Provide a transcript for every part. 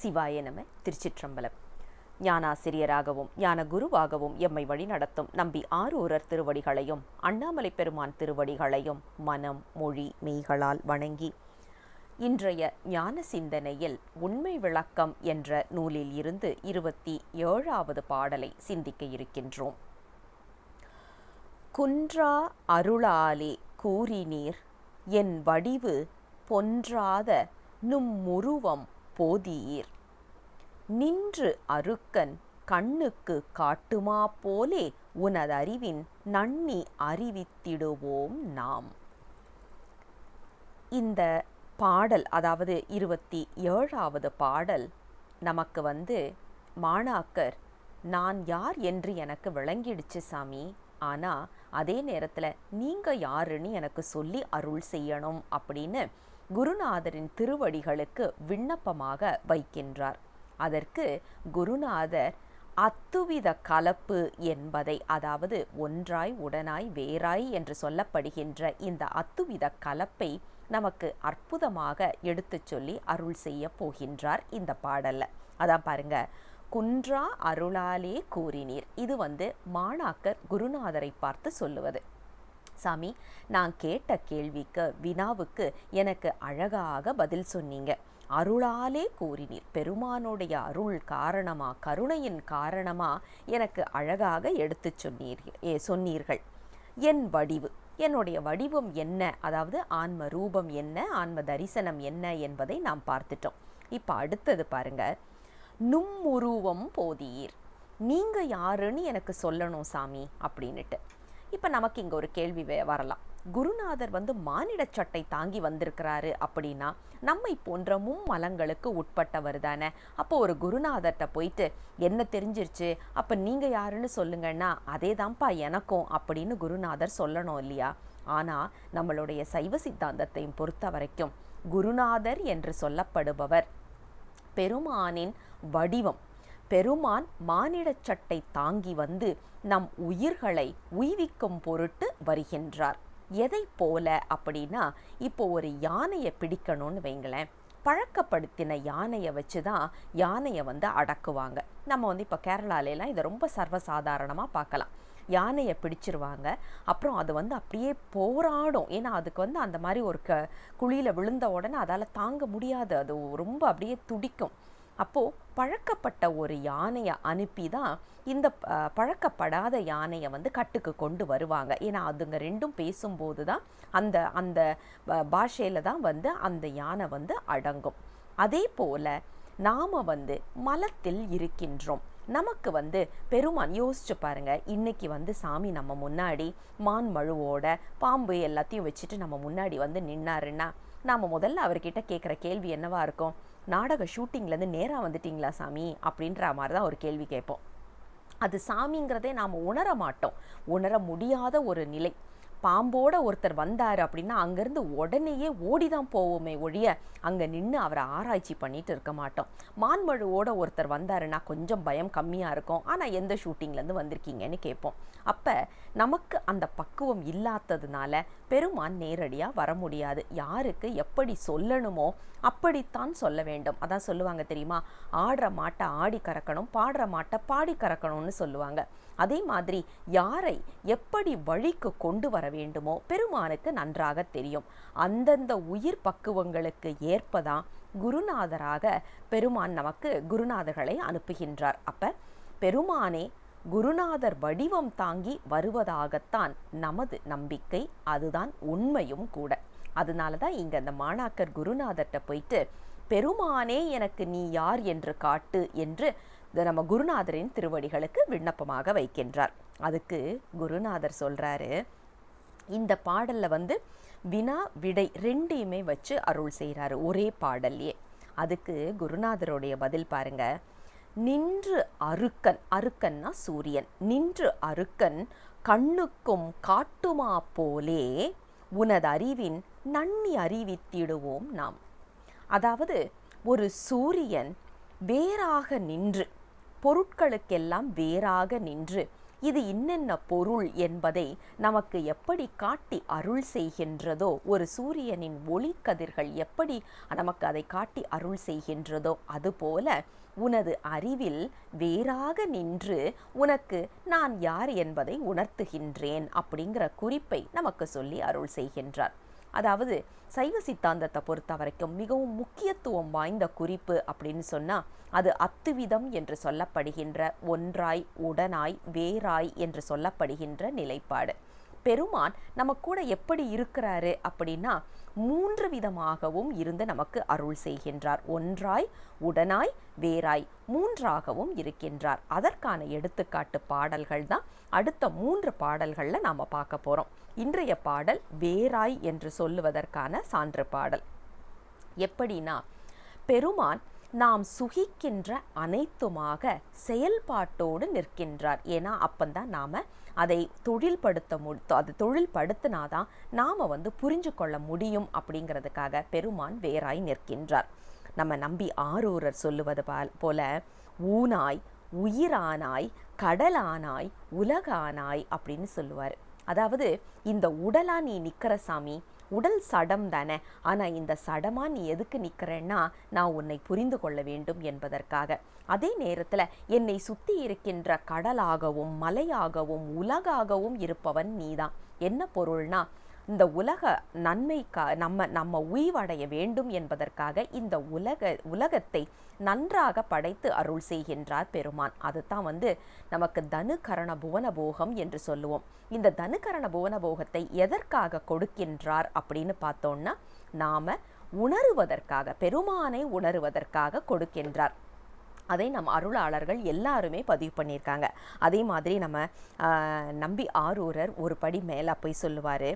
சிவாய நம திருச்சிற்றம்பலம். ஞானாசிரியராகவும் ஞான குருவாகவும் எம்மை வழிநடத்தும் நம்பி ஆரூரர் திருவடிகளையும் அண்ணாமலை பெருமான் திருவடிகளையும் மனம் மொழி மெய்களால் வணங்கி இன்றைய ஞான சிந்தனையில் உண்மை விளக்கம் என்ற நூலில் இருந்து இருபத்தி ஏழாவது பாடலை சிந்திக்க இருக்கின்றோம். குன்றா அருளாலே கூறினீர் என் வடிவு பொன்றாத நும்முருவம் போதியீர் நின்று அருக்கன் கண்ணுக்கு காட்டுமா போலே உனதறிவின் நன்னி அறிவித்திடுவோம் நாம். இந்த பாடல் அதாவது இருபத்தி ஏழாவது பாடல் நமக்கு வந்து மாணாக்கர் நான் யார் என்று எனக்கு விளங்கிடுச்சு சாமி. ஆனால் அதே நேரத்தில் நீங்கள் யாருன்னு எனக்கு சொல்லி அருள் செய்யணும் அப்படின்னு குருநாதரின் திருவடிகளுக்கு விண்ணப்பமாக வைக்கின்றார். அதற்கு குருநாதர் அத்துவித கலப்பு என்பதை அதாவது ஒன்றாய் உடனாய் வேறாய் என்று சொல்லப்படுகின்ற இந்த அத்துவித கலப்பை நமக்கு அற்புதமாக எடுத்துச் சொல்லி அருள் செய்ய போகின்றார் இந்த பாடல்ல. அதான் பாருங்க குன்றா அருளாலே கூறினீர். இது வந்து மாணாக்கர் குருநாதரை பார்த்து சொல்லுவது. சாமி நான் கேட்ட கேள்விக்கு வினாவுக்கு எனக்கு அழகாக பதில் சொன்னீங்க. அருளாலே கூறினீர். பெருமானுடைய அருள் காரணமா கருணையின் காரணமா எனக்கு அழகாக எடுத்து சொன்னீர் ஏ சொன்னீர்கள். என் வடிவு என்னுடைய வடிவம் என்ன? அதாவது ஆன்ம ரூபம் என்ன? ஆன்ம தரிசனம் என்ன? என்பதை நாம் பார்த்துட்டோம். இப்போ அடுத்தது பாருங்க. நும்முருவம் போதீர். நீங்கள் யாருன்னு எனக்கு சொல்லணும் சாமி அப்படின்னுட்டு. இப்போ நமக்கு இங்கே ஒரு கேள்வி வரலாம். குருநாதர் வந்து மானிட சட்டை தாங்கி வந்திருக்கிறாரு அப்படின்னா நம்மை போன்ற மும்மலங்களுக்கு உட்பட்டவர் தானே. அப்போ ஒரு குருநாதர்கிட்ட போயிட்டு என்ன தெரிஞ்சிருச்சு? அப்போ நீங்கள் யாருன்னு சொல்லுங்கன்னா அதே தான்ப்பா எனக்கும் அப்படின்னு குருநாதர் சொல்லணும் இல்லையா? ஆனால் நம்மளுடைய சைவ சித்தாந்தத்தையும் பொறுத்த வரைக்கும் குருநாதர் என்று சொல்லப்படுபவர் பெருமானின் வடிவம் பெருமான் மானிடச் சட்டை தாங்கி வந்து நம் உயிர்களை உய்விக்கும் பொருட்டு வருகின்றார். எதை போல அப்படின்னா இப்போ ஒரு யானையை பிடிக்கணும்னு வைங்களேன். பழக்கப்படுத்தின யானையை வச்சு தான் யானையை வந்து அடக்குவாங்க. நம்ம வந்து இப்போ கேரளாலெலாம் இதை ரொம்ப சர்வசாதாரணமாக பார்க்கலாம். யானையை பிடிச்சிருவாங்க. அப்புறம் அது வந்து அப்படியே போராடும். ஏன்னா அதுக்கு வந்து அந்த மாதிரி ஒரு க குழியில் விழுந்த உடனே அதால் தாங்க முடியாது. அது ரொம்ப அப்படியே துடிக்கும். அப்போது பழக்கப்பட்ட ஒரு யானையை அனுப்பி தான் இந்த பழக்கப்படாத யானையை வந்து கட்டுக்கு கொண்டு வருவாங்க. ஏன்னா அதுங்க ரெண்டும் பேசும்போது தான் அந்த அந்த பாஷையில் தான் வந்து அந்த யானை வந்து அடங்கும். அதே போல் நாம் வந்து மலத்தில் இருக்கின்றோம். நமக்கு வந்து பெருமான் யோசிச்சு பாருங்க இன்னைக்கு வந்து சாமி நம்ம முன்னாடி மான் மழுவோட பாம்பு எல்லாத்தையும் வச்சுட்டு நம்ம முன்னாடி வந்து நின்னாருன்னா நாம் முதல்ல அவர்கிட்ட கேட்குற கேள்வி என்னவா இருக்கும்? நாடக ஷூட்டிங்லேருந்து நேராக வந்துட்டிங்களா சாமி? அப்படின்ற மாதிரி தான் ஒரு கேள்வி கேட்போம். அது சாமிங்கிறதே நாம் உணர மாட்டோம். உணர முடியாத ஒரு நிலை. பாம்போட ஒருத்தர் வந்தார் அப்படின்னா அங்கேருந்து உடனேயே ஓடி தான் போவோமே ஒழிய அங்கே நின்று அவரை ஆராய்ச்சி பண்ணிட்டு இருக்க மாட்டோம். மான்மழுவோட ஒருத்தர் வந்தாருன்னா கொஞ்சம் பயம் கம்மியாக இருக்கும். ஆனால் எந்த ஷூட்டிங்லேருந்து வந்திருக்கீங்கன்னு கேட்போம் அப்போ நமக்கு அந்த பக்குவம் இல்லாததுனால பெருமான் நேரடியாக வர முடியாது. யாருக்கு எப்படி சொல்லணுமோ அப்படித்தான் சொல்ல வேண்டும். அதான் சொல்லுவாங்க தெரியுமா? ஆடுற மாட்டை ஆடி கறக்கணும் பாடுற மாட்டை பாடி கறக்கணும்னு சொல்லுவாங்க. அதே மாதிரி யாரை எப்படி வழிக்கு கொண்டு வர வேண்டுமோ? பெருமானுக்கு நன்றாக தெரியும். அந்தந்த உயிர் பக்குவங்களுக்கு ஏற்பதான் குருநாதராக பெருமான் நமக்கு குருநாதர்களை அனுப்புகின்றார். அப்ப பெருமானே குருநாதர் வடிவம் தாங்கி வருவதாகத்தான் நமது நம்பிக்கை. அதுதான் உண்மையும் கூட. அதனால தான் இங்கே அந்த மாணாக்கர் குருநாதர்கிட்ட போயிட்டு பெருமானே எனக்கு நீ யார் என்று காட்டு என்று நம்ம குருநாதரின் திருவடிகளுக்கு விண்ணப்பமாக வைக்கின்றார். அதுக்கு குருநாதர் சொல்றாரு இந்த பாடலில் வந்து வினா விடை ரெண்டையுமே வச்சு அருள் செய்கிறாரு ஒரே பாடல்லையே. அதுக்கு குருநாதருடைய பதில் பாருங்க. நின்று அருக்கன் அருக்கன்னா சூரியன். நின்று அருக்கன் கண்ணுக்கும் காட்டுமா போலே உனது அறிவின் நன்னி அறிவித்திடுவோம் நாம். அதாவது ஒரு சூரியன் வேறாக நின்று பொருட்களுக்கெல்லாம் வேறாக நின்று இது இன்னென்ன பொருள் என்பதை நமக்கு எப்படி காட்டி அருள் செய்கின்றதோ ஒரு சூரியனின் ஒளிக்கதிர்கள் எப்படி நமக்கு அதை காட்டி அருள் செய்கின்றதோ அதுபோல உனது அறிவில் வேறாக நின்று உனக்கு நான் யார் என்பதை உணர்த்துகின்றேன் அப்படிங்கிற குறிப்பை நமக்கு சொல்லி அருள் செய்கின்றார். அதாவது சைவ சித்தாந்தத்தை பொறுத்த வரைக்கும் மிகவும் முக்கியத்துவம் வாய்ந்த குறிப்பு அப்படின்னு சொன்னால் அது அத்துவிதம் என்று சொல்லப்படுகின்ற ஒன்றாய் உடனாய் வேறாய் என்று சொல்லப்படுகின்ற நிலைப்பாடு. பெருமான் நம்ம கூட எப்படி இருக்கிறாரு அப்படின்னா மூன்று விதமாகவும் இருந்து நமக்கு அருள் செய்கின்றார். ஒன்றாய் உடனாய் வேறாய் மூன்றாகவும் இருக்கின்றார். அதற்கான எடுத்துக்காட்டு பாடல்கள் தான். அடுத்த மூன்று பாடல்களில் நாம் பார்க்க போகிறோம் இன்றைய பாடல் வேறாய் என்று சொல்லுவதற்கான சான்று பாடல். எப்படின்னா பெருமான் நாம் சுகிக்கின்ற அனைத்துமாக செயல்பாட்டோடு நிற்கின்றார். ஏன்னா அப்பந்தான் நாம் அதை தொழில்படுத்த மு அது தொழில்படுத்தினாதான் நாம் வந்து புரிஞ்சு கொள்ள முடியும் அப்படிங்கிறதுக்காக பெருமான் வேறாய் நிற்கின்றார். நம்ம நம்பி ஆரூரர் சொல்லுவது போல ஊனாய் உயிரானாய் கடலானாய் உலகானாய் அப்படின்னு சொல்லுவார். அதாவது இந்த உடலா நீ நிற்கிற சாமி உடல் சடம் தானே? ஆனால் இந்த சடமா நீ எதுக்கு நிற்கிறேன்னா நான் உன்னை புரிந்து கொள்ள வேண்டும் என்பதற்காக. அதே நேரத்தில் என்னை சுற்றி இருக்கின்ற கடலாகவும் மலையாகவும் உலகாகவும் இருப்பவன் நீதான். என்ன பொருள்னா இந்த உலக நன்மைக்கா நம்ம நம்ம உய்வடைய வேண்டும் என்பதற்காக இந்த உலக உலகத்தை நன்றாக படைத்து அருள் செய்கின்றார் பெருமான். அதுதான் வந்து நமக்கு தனுகரண புவன போகம் என்று சொல்லுவோம். இந்த தனுகரண புவன போகத்தை எதற்காக கொடுக்கின்றார் அப்படின்னு பார்த்தோம்னா நாம உணருவதற்காக பெருமானை உணருவதற்காக கொடுக்கின்றார். அதை நம் அருளாளர்கள் எல்லாருமே பதிவு பண்ணியிருக்காங்க. அதே மாதிரி நம்ம நம்பி ஆரூரர் ஒரு படி மேலே போய் சொல்லுவார்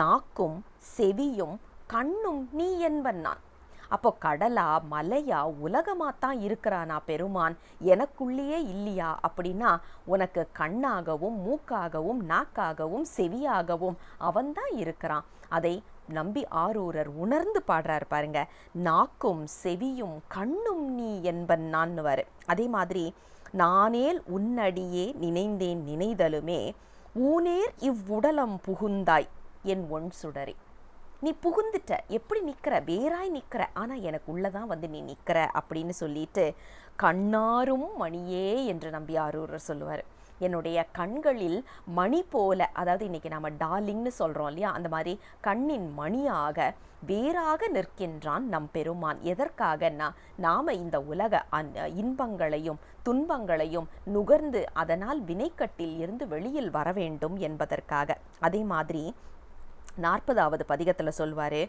நாக்கும் செவியும் கண்ணும் நீ என்பன் நான். அப்போ கடலா மலையா உலகமாகத்தான் இருக்கிறானா பெருமான்? எனக்குள்ளேயே இல்லையா? அப்படின்னா உனக்கு கண்ணாகவும் மூக்காகவும் நாக்காகவும் செவியாகவும் அவன்தான் இருக்கிறான். அதை நம்பி ஆரூரர் உணர்ந்து பாடுறார் பாருங்க. நாக்கும் செவியும் கண்ணும் நீ என்பன் நான்னுவார். அதே மாதிரி நானேல் உன்னடியே நினைந்தேன் நினைதலுமே ஊனேர் இவ்வுடலம் புகுந்தாய் என் ஒன் சுடரே. நீ புகுந்துட்ட எப்படி நிற்கிற வேறாய் நிற்கிற ஆனால் எனக்கு உள்ளதான் வந்து நீ நிற்கிற அப்படின்னு சொல்லிட்டு கண்ணாரும் மணியே என்று நம்பி ஆரூரர் சொல்லுவார். என்னுடைய கண்களில் மணி போல அதாவது இன்னைக்கு நம்ம டார்லிங்னு சொல்கிறோம் இல்லையா அந்த மாதிரி கண்ணின் மணியாக வேறாக நிற்கின்றான் நம் பெருமான். எதற்காகனா நாம் இந்த உலக அந் இன்பங்களையும் துன்பங்களையும் நுகர்ந்து அதனால் வினைக்கட்டில் இருந்து வெளியில் வர வேண்டும் என்பதற்காக. அதே மாதிரி நாற்பதாவது பதிகத்தில் சொல்வார்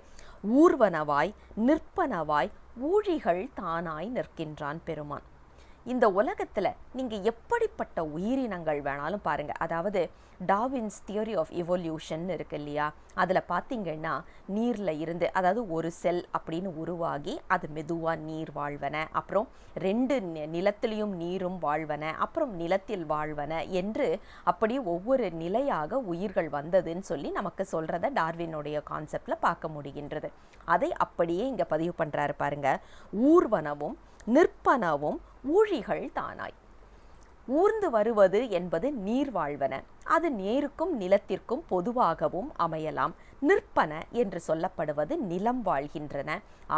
ஊர்வனவாய் நிற்பனவாய் ஊழிகள் தானாய் நிற்கின்றான் பெருமான். இந்த உலகத்தில் நீங்கள் எப்படிப்பட்ட உயிரினங்கள் வேணாலும் பாருங்கள் அதாவது டாவின்ஸ் தியரி ஆஃப் இவொல்யூஷன் இருக்கு இல்லையா? அதில் பார்த்தீங்கன்னா நீரில் இருந்து அதாவது ஒரு செல் அப்படின்னு உருவாகி அது மெதுவாக நீர் வாழ்வன. அப்புறம் ரெண்டு நிலத்திலையும் நீரும் வாழ்வன. அப்புறம் நிலத்தில் வாழ்வன என்று அப்படி ஒவ்வொரு நிலையாக உயிர்கள் வந்ததுன்னு சொல்லி நமக்கு சொல்கிறத டார்வினுடைய கான்செப்டில் பார்க்க முடிகின்றது. அதை அப்படியே இங்கே பதிவு பண்ணுறாரு பாருங்க. ஊர்வனவும் நிற்பனவும் ஊழிகள் தானாய். ஊர்ந்து வருவது என்பது நீர் வாழ்வன. அது நேருக்கும் நிலத்திற்கும் பொதுவாகவும் அமையலாம். நிற்பன என்று சொல்லப்படுவது நிலம் வாழ்கின்றன.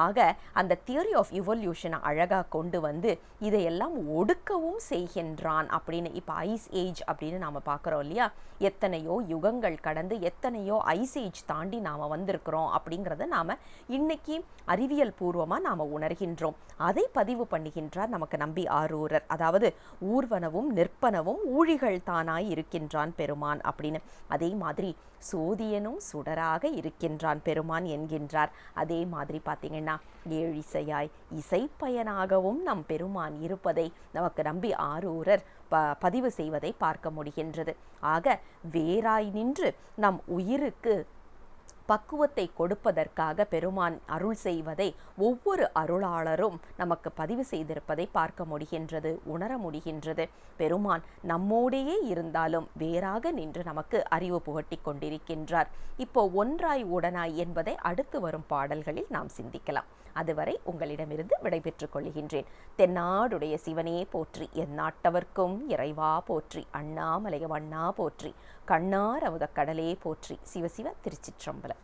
ஆக அந்த தியரி ஆஃப் இவல்யூஷனை அழகாக கொண்டு வந்து இதையெல்லாம் ஒடுக்கவும் செய்கின்றான் அப்படின்னு இப்போ ஐஸ் ஏஜ் அப்படின்னு நாம் பார்க்குறோம் இல்லையா? எத்தனையோ யுகங்கள் கடந்து எத்தனையோ ஐஸ் ஏஜ் தாண்டி நாம் வந்திருக்கிறோம் அப்படிங்கிறத நாம் இன்னைக்கு அறிவியல் பூர்வமாக நாம் உணர்கின்றோம். அதை பதிவு பண்ணுகின்றார் நமக்கு நம்பி ஆரூரர். அதாவது ஊர்வனவும் நிற்பனவும் ஊழிகள் தானாய் இருக்கின்றான் பெருமான் அப்படின்னு. அதே மாதிரி சோதியனும் சுடராக இருக்கின்றான் பெருமான் என்கின்றார். அதே மாதிரி பார்த்தீங்கன்னா ஏழிசையாய் இசைப்பயனாகவும் நம் பெருமான் இருப்பதை நமக்கு நம்பி ஆரூரர் ப பதிவு செய்வதை பார்க்க முடிகின்றது. ஆக வேறாய் நின்று நம் உயிருக்கு பக்குவத்தை கொடுப்பதற்காக பெருமான் அருள் செய்வதை ஒவ்வொரு அருளாளரும் நமக்கு பதிவு செய்திருப்பதை பார்க்க முடிகின்றது உணர முடிகின்றது. பெருமான் நம்மோடையே இருந்தாலும் வேறாக நின்று நமக்கு அறிவு புகட்டி கொண்டிருக்கின்றார். இப்போ ஒன்றாய் உடனாய் என்பதை அடுத்து வரும் பாடல்களில் நாம் சிந்திக்கலாம். அதுவரை உங்களிடமிருந்து விடைபெற்றுக் கொள்கின்றேன். தென்னாடுடைய சிவனே போற்றி என் நாட்டவர்க்கும் இறைவா போற்றி அண்ணாமலையவண்ணா போற்றி கண்ணார் அமுத கடலே போற்றி சிவசிவ திருச்சிற்றம்பலம்.